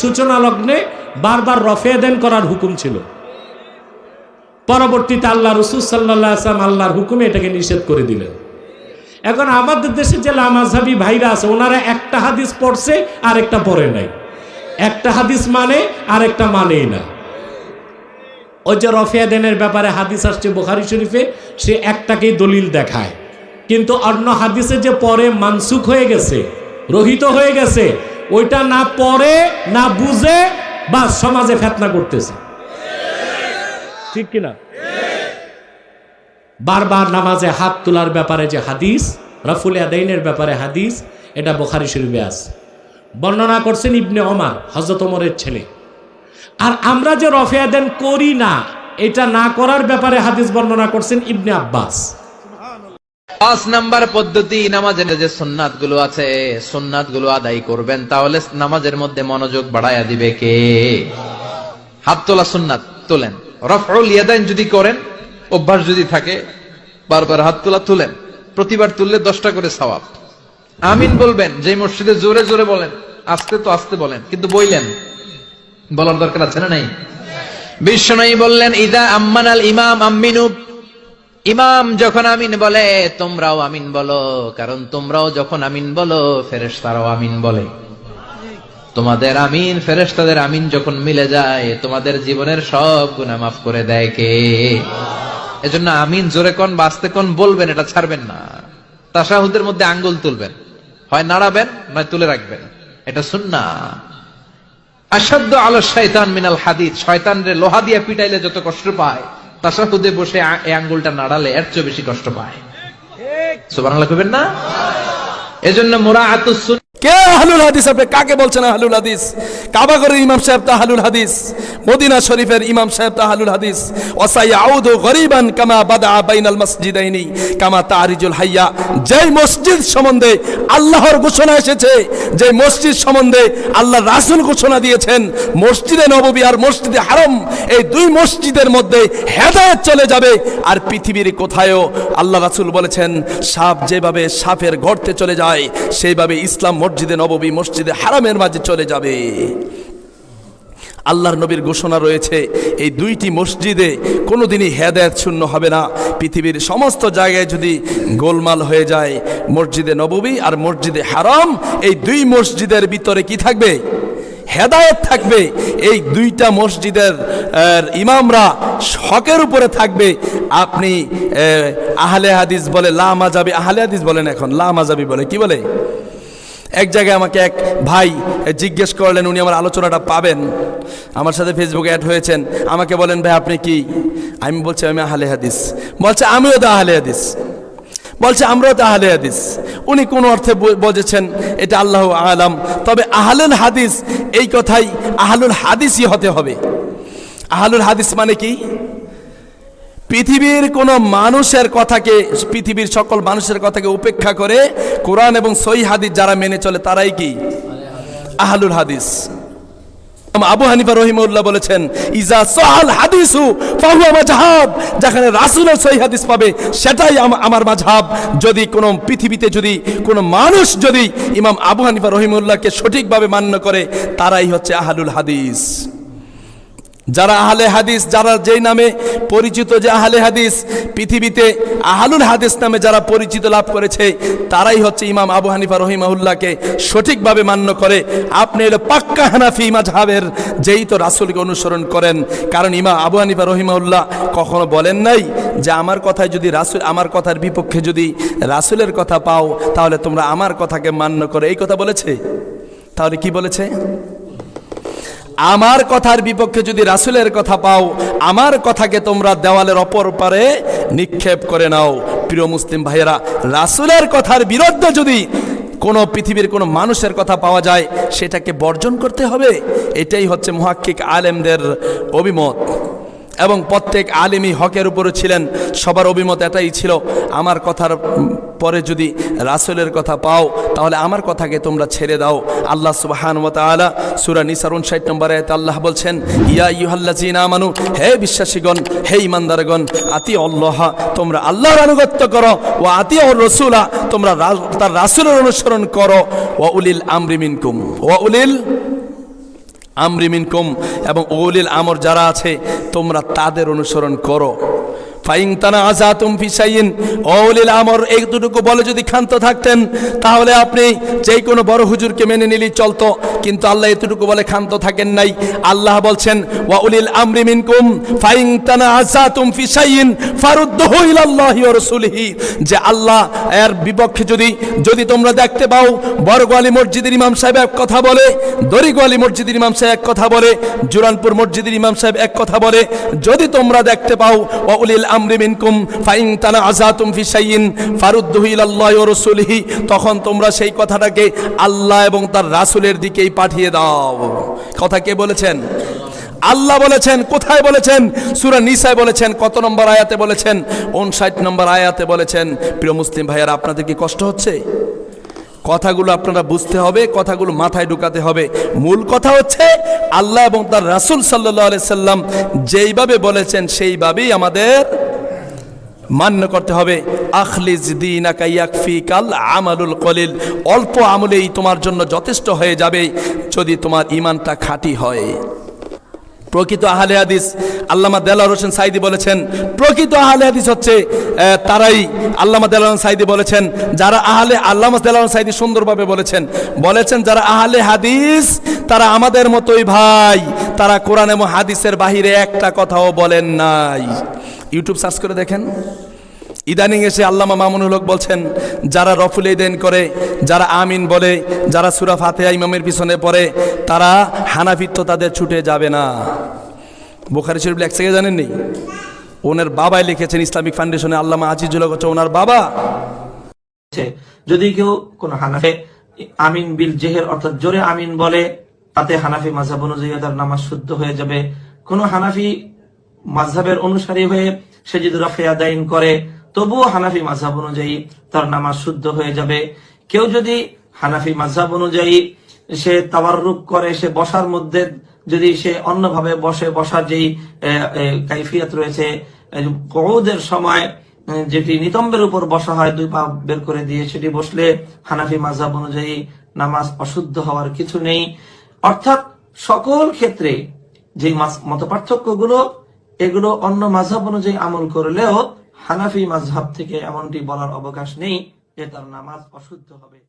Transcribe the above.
সূচনা লগ্নে বারবার রফে দেন করার হুকুম ছিল। পরবর্তীতে আল্লাহ রসুল সাল্লাহ আসলাম আল্লাহর হুকুমে এটাকে নিষেধ করে দিলেন। এখন আমাদের দেশে যে লামাজাবি ভাইরা আছে, ওনারা একটা হাদিস পড়ছে আর একটা পড়ে নাই। একটা হাদিস মানে আর একটা মানেই না। ওই যে রফিয়া দেনের ব্যাপারে হাদিস আসছে বোখারি শরীফে, সে একটাকেই দলিল দেখায়। কিন্তু অন্য হাদিসে যে পরে মানসুক হয়ে গেছে, রহিত হয়ে গেছে ওইটা না পড়ে, না বুঝে বা সমাজে ফেতনা করতেছে। ঠিক কিনা? বারবার নামাজে হাত তোলার ব্যাপারে যে হাদিস, রাফুল আদাইনের ব্যাপারে হাদিস, এটা বোখারি শরীফে আছে। বর্ণনা করছেন ইবনে ওমার হজরত ছেলে। আর আমরা যে রফে আদান করি না, এটা না করার ব্যাপারে হাদিস বর্ণনা করছেন ইবনে আব্বাস। পাঁচ নাম্বার পদ্ধতি নামাজের যে সুন্নাতগুলো আছে সুন্নাতগুলো আদায় করবেন, তাহলে নামাজের মধ্যে মনোযোগ বাড়াইয়া দিবে কে? হাত তোলা সুন্নাত, তোলেন। রফউল ইয়াদাইন যদি করেন, অভ্যাস যদি থাকে, বারবার হাত তোলা তুলেন। প্রতিবার তুললে দশটা করে সওয়াব। আমিন বলবেন যে মসজিদে জোরে জোরে বলেন, আস্তে তো আস্তে বলেন, কিন্তু বইলেন। বলার দরকার আছে না নাই? বিশ্বনয়ী বললেন, ইদা আম্মান আল ইমাম, আম্মিনু ইমাম যখন আমিন বলে, তোমরাও আমিন বলো, কারণ তোমরাও যখন আমিন বলো, ফেরেশতারাও আমিন বলে। তোমাদের আমিন, ফেরেশতাদের আমিন যখন মিলে যায়, তোমাদের জীবনের সব গুনাহ মাফ করে দেয় কে? এজন্য আমিন জোরে কোন বাঁচতে কোন বলবেন, এটা ছাড়বেন না। তাসাহুদের মধ্যে আঙ্গুল তুলবেন। হয় নাড়াবেন, নয় তুলে রাখবেন। এটা সুন্না আসাধ্য আলো শয়তান মিনাল হাদিদ। শয়তান রে লোহা দিয়ে পিটাইলে যত কষ্ট পায় তাসাহুদে বসে এই আঙ্গুলটা নাড়ালে এর চেয়ে বেশি কষ্ট পায়। সুবাংলা করবেন না? এজন্য মোরা সুন কে আহলুল হাদিস আপনি কাকে বলছেন আহলুল হাদিস? কাবাগরের ইমাম সাহেব তাহালুল হাদিস, মদিনা শরীফের ইমাম সাহেব তাহালুল হাদিস। ওয়াসাই আউদু গরিবান কামা বাদা বাইনাল মসজিদাইনি, কামা তারিজুল হাইয়া। যেই মসজিদ সম্বন্ধে আল্লাহর ঘোষণা এসেছে যে মসজিদ সম্বন্ধে আল্লাহ রাসূল ঘোষণা দিয়েছেন, মসজিদে নববী আর মসজিদে হারম, এই দুই মসজিদের মধ্যে হেদায়েত চলে যাবে। আর পৃথিবীর কোথায়ও আল্লাহ রাসূল বলেছেন, সাপ যেভাবে সাপের গর্তে চলে যায়, সেইভাবে ইসলাম মসজিদে নববী মসজিদে হারামের মাঝে চলে যাবে। আল্লাহর নবীর ঘোষণা রয়েছে এই দুইটি মসজিদে কোনোদিনই হেদায়ত শূন্য হবে না। পৃথিবীর সমস্ত জায়গায় যদি গোলমাল হয়ে যায় মসজিদে নববী আর মসজিদে হারাম এই দুই মসজিদের ভিতরে কি থাকবে? হেদায়েত থাকবে। এই দুইটা মসজিদের ইমামরা শখের উপরে থাকবে। আপনি আহ, আহলে হাদিস বলে লা মাজাবি আহলে হাদিস বলেন এখন লা মাজাবি বলে কি বলে? এক জায়গায় আমাকে এক ভাই জিজ্ঞেস করলেন, উনি আমার আলোচনাটা পাবেন? আমার সাথে ফেসবুকে অ্যাড হয়েছেন। আমাকে বলেন, ভাই, আপনি কি? আমি বলছি, আমি আহলে হাদিস। বলছে, আমিও তো আহলে হাদিস। বলছে, আমরাও তো আহলে হাদিস। উনি কোন অর্থে বু- বুঝেছেন এটা আল্লাহ আলাম। তবে আহলুল হাদিস, এই কথাই আহলুল হাদিসই হতে হবে। আহলুল হাদিস মানে কি? পৃথিবীর কোন মানুষের কথাকে, পৃথিবীর সকল মানুষের কথাকে উপেক্ষা করে কোরআন এবং সই হাদিস যারা মেনে চলে তারাই কি? আহলুল হাদিস। আবু হানিফা রহিমউল্লাহ বলেছেন, ইজা সহাল হাদিসু ফাহুয়া মাযহাব যেখানে রাসূলের সহি হাদিস পাবে, সেটাই আমার মাযহাব। যদি কোনো পৃথিবীতে যদি কোনো মানুষ যদি ইমাম আবু হানিফা রহিমউল্লাহকে সঠিকভাবে মান্য করে, তারাই হচ্ছে আহলুল হাদিস। যারা আহলে হাদিস, যারা যেই নামে পরিচিত যে আহলে হাদিস, পৃথিবীতে আহলুল হাদিস নামে যারা পরিচিত লাভ করেছে, তারাই হচ্ছে ইমাম আবু হানিফা রহিমাহুল্লাহকে সঠিকভাবে মান্য করে। আপনি এলো পাক্কা হানাফি ইমা মাঝহাবের যেই তো রাসূলকে অনুসরণ করেন। কারণ ইমাম আবু হানিফা রহিমাহুল্লাহ কখনো বলেন নাই যে আমার কথায় যদি রাসুল, আমার কথার বিপক্ষে যদি রাসূলের কথা পাও, তাহলে তোমরা আমার কথাকে মান্য করে। এই কথা বলেছে? তাহলে কি বলেছে? আমার কথার বিপক্ষে যদি রাসুলের কথা পাও, আমার কথাকে তোমরা দেওয়ালের অপর পারে নিক্ষেপ করে নাও। প্রিয় মুসলিম ভাইয়েরা, রাসুলের কথার বিরুদ্ধে যদি কোনো পৃথিবীর কোনো মানুষের কথা পাওয়া যায়, সেটাকে বর্জন করতে হবে। এটাই হচ্ছে মহাক্ষিক আলেমদের অভিমত। এবং প্রত্যেক আলিমী হকের উপরে ছিলেন। সবার অভিমত এটাই ছিল। আমার কথার পরে যদি রাসুলের কথা পাও, তাহলে আমার কথাকে তোমরা ছেড়ে দাও। আল্লাহ সুবাহান সূরা নিসার 59 নম্বরে আল্লাহ বলছেন, ইয়া আইয়ুহাল্লাযীনা আমানু, হে বিশ্বাসীগণ, হে ঈমানদারগণ আতি আল্লাহ তোমরা আল্লাহর আনুগত্য করো ও আতি ওর রসুলা, তোমরা তার রাসূলের অনুসরণ করো। ও উলিল আমরি মিনকুম, ওয়া উলিল আমরিমিনকুম এবং ওলিল আমর যারা আছে তোমরা তাদের অনুসরণ করো। ফাইং তানা ওলিল আমর এইটুকু বলে যদি ক্ষান্ত থাকতেন, তাহলে আপনি যেই কোনো বড় হুজুরকে মেনে নিলেই চলতো। কিন্তু আল্লাহ এতটুকু বলে ক্ষান্ত থাকেন নাই। আল্লাহ বলছেন, ওয়া উলিল আমরি মিনকুম ফাইং তানা আজা আজাতুম ফিসাইন ফারুদ্দুহু ইলাল্লাহি ওয়া রাসূলিহি। যে আল্লাহ এর বিপক্ষে যদি যদি তোমরা দেখতে পাও বড়গোয়ালি মসজিদের ইমাম সাহেব এক কথা বলে দড়িগোয়ালি মসজিদের ইমাম সাহেব এক কথা বলে, জুরানপুর মসজিদের ইমাম সাহেব এক কথা বলে, যদি তোমরা দেখতে পাও, ওয়া উলিল আমরি মিনকুম ফাইন তানা আজাতুম ফি শাইইন ওয়া রাসূলিহি, তখন তোমরা সেই কথাটাকে আল্লাহ এবং তার রাসূলের দিকেই পাঠিয়ে দাও। কথা কে বলেছেন? আল্লাহ বলেছেন, কোথায় বলেছেন? সূরা নিসায় বলেছেন, কত নম্বর আয়াতে বলেছেন? 59 নম্বর আয়াতে বলেছেন, প্রিয় মুসলিম ভাইয়ারা, আপনাদের কি কষ্ট হচ্ছে? কথাগুলো আপনারা বুঝতে হবে, কথাগুলো মাথায় ঢুকাতে হবে। মূল কথা হচ্ছে, আল্লাহ এবং তার রাসুল সাল্লি সাল্লাম যেইভাবে বলেছেন, সেইভাবেই আমাদের মান্য করতে হবে। আখলিজ দিনাকা ইয়াকফিকাল আমালুল কলিল, অল্প আমলেই তোমার জন্য যথেষ্ট হয়ে যাবে যদি তোমার ইমানটা খাঁটি হয়। প্রকৃত আহলে হাদিস, আল্লামা দেলার হোসেন সাইদি বলেছেন, প্রকৃত আহলে হাদিস হচ্ছে তারাই আল্লামা দেলার সাইদি বলেছেন, যারা আহলে, আল্লামা দেলার সাইদি সুন্দরভাবে বলেছেন বলেছেন যারা আহলে হাদিস, তারা আমাদের মতোই ভাই, তারা কোরআন এবং হাদিসের বাহিরে একটা কথাও বলেন নাই। ইউটিউব সার্চ করে দেখেন। ইদানিং এসে আল্লামা মামুনুল হক বলছেন, যারা রফুল দেন করে, যারা আমিন বলে, যারা সুরা ফাতেহা ইমামের পিছনে পড়ে, তারা হানাফিত্ব তাদের ছুটে যাবে না। বোখারি শরীফ লেখছে জানেননি? ওনার বাবাই লিখেছেন ইসলামিক ফাউন্ডেশনে, আল্লামা আজিজুল হক হচ্ছে ওনার বাবা। যদি কেউ কোন হানাফে আমিন বিল জেহের অর্থাৎ জোরে আমিন বলে, তাতে হানাফি মাঝহাব অনুযায়ী তার নামাজ শুদ্ধ হয়ে যাবে। কোন হানাফি মাঝহাবের অনুসারী হয়ে সে যদি রফে আদায়ন করে তবুও হানাফি মাঝহাব অনুযায়ী তার নামাজ শুদ্ধ হয়ে যাবে। কেউ যদি হানাফি মাঝহাব অনুযায়ী সে তাওয়াররুক করে, সে বসার মধ্যে যদি সে অন্যভাবে বসে, বসার যেই কাইফিয়াত রয়েছে কৌদের সময় যেটি নিতম্বের উপর বসা হয়, দুই পা বের করে দিয়ে সেটি বসলে হানাফি মাঝহাব অনুযায়ী নামাজ অশুদ্ধ হওয়ার কিছু নেই। অর্থাৎ সকল ক্ষেত্রে যে মত পার্থক্যগুলো এগুলো অন্য মাঝহাব অনুযায়ী আমল করলেও হানাফি মাঝহাব থেকে এমনটি বলার অবকাশ নেই যে তার নামাজ অশুদ্ধ হবে।